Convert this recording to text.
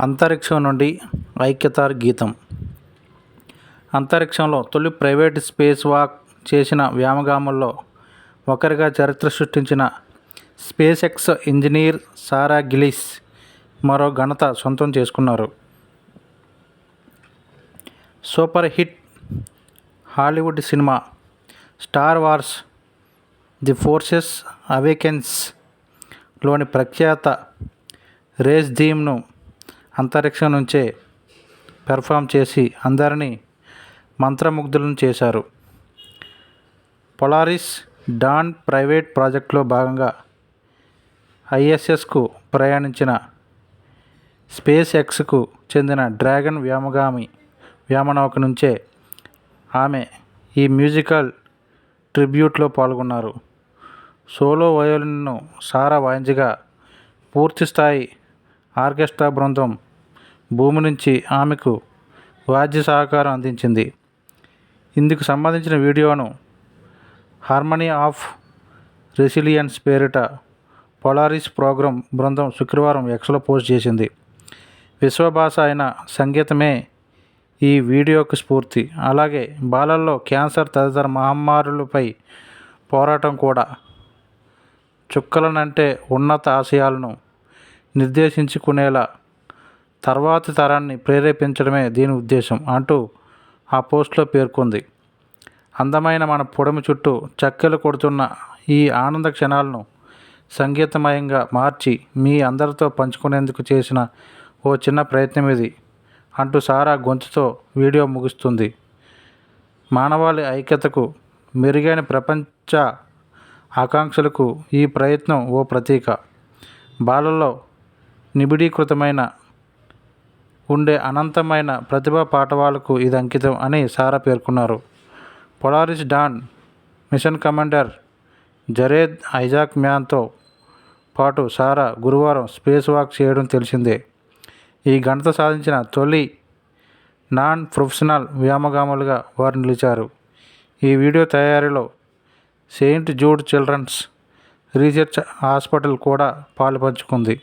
అంతరిక్షం నుండి ఐక్యతార్ గీతం. అంతరిక్షంలో తొలి ప్రైవేట్ స్పేస్ వాక్ చేసిన వ్యామగాముల్లో ఒకరిగా చరిత్ర సృష్టించిన SpaceX engineer Sarah Gillis మరో ఘనత సొంతం చేసుకున్నారు. Super hit Hollywood cinema Star Wars the forces అవేకెన్స్లోని ప్రఖ్యాత రేస్ థీమ్ను అంతరిక్షం నుంచే పెర్ఫామ్ చేసి అందరినీ మంత్రముగ్ధులను చేశారు. పొలారిస్ డాన్ ప్రైవేట్ ప్రాజెక్టులో భాగంగా ఐఎస్ఎస్కు ప్రయాణించిన స్పేస్ ఎక్స్కు చెందిన డ్రాగన్ వ్యోమగామి వ్యోమనౌక నుంచే ఆమె ఈ మ్యూజికల్ ట్రిబ్యూట్లో పాల్గొన్నారు. సోలో వయోలిన్ను సారా వాయించగా పూర్తిస్థాయి ఆర్కెస్ట్రా బృందం భూమి నుంచి ఆమెకు వాద్య సహకారం అందించింది. ఇందుకు సంబంధించిన వీడియోను హార్మనీ ఆఫ్ రెసిలియన్స్ పేరిట పొలారిస్ ప్రోగ్రాం బృందం శుక్రవారం ఎక్స్లో పోస్ట్ చేసింది. విశ్వభాష అయిన సంగీతమే ఈ వీడియోకు స్ఫూర్తి. అలాగే బాలల్లో క్యాన్సర్ తదితర మహమ్మారులపై పోరాటం కూడా చుక్కలనంటే ఉన్నత ఆశయాలను నిర్దేశించుకునేలా తర్వాతి తరాన్ని ప్రేరేపించడమే దీని ఉద్దేశం అంటూ ఆ పోస్ట్లో పేర్కొంది. అందమైన మన పొడమి చుట్టూ చక్కెలు కొడుతున్న ఈ ఆనంద క్షణాలను సంగీతమయంగా మార్చి మీ అందరితో పంచుకునేందుకు చేసిన ఓ చిన్న ప్రయత్నం ఇది అంటూ సారా గొంతుతో వీడియో ముగుస్తుంది. మానవాళి ఐక్యతకు మెరుగైన ప్రపంచ ఆకాంక్షలకు ఈ ప్రయత్నం ఓ ప్రతీక. బాలల్లో నిబిడీకృతమైన ఉండే అనంతమైన ప్రతిభా పాఠవాలకు ఇది అంకితం అని సారా పేర్కొన్నారు. Polaris Dawn mission commander Jared Isaac మ్యాన్తో పాటు సారా గురువారం స్పేస్ వాక్ చేయడం తెలిసిందే. ఈ ఘనత సాధించిన తొలి నాన్ ప్రొఫెషనల్ వ్యామగాములుగా వారు నిలిచారు. ఈ వీడియో తయారీలో Saint Jude children's research hospital కూడా పాలుపంచుకుంది.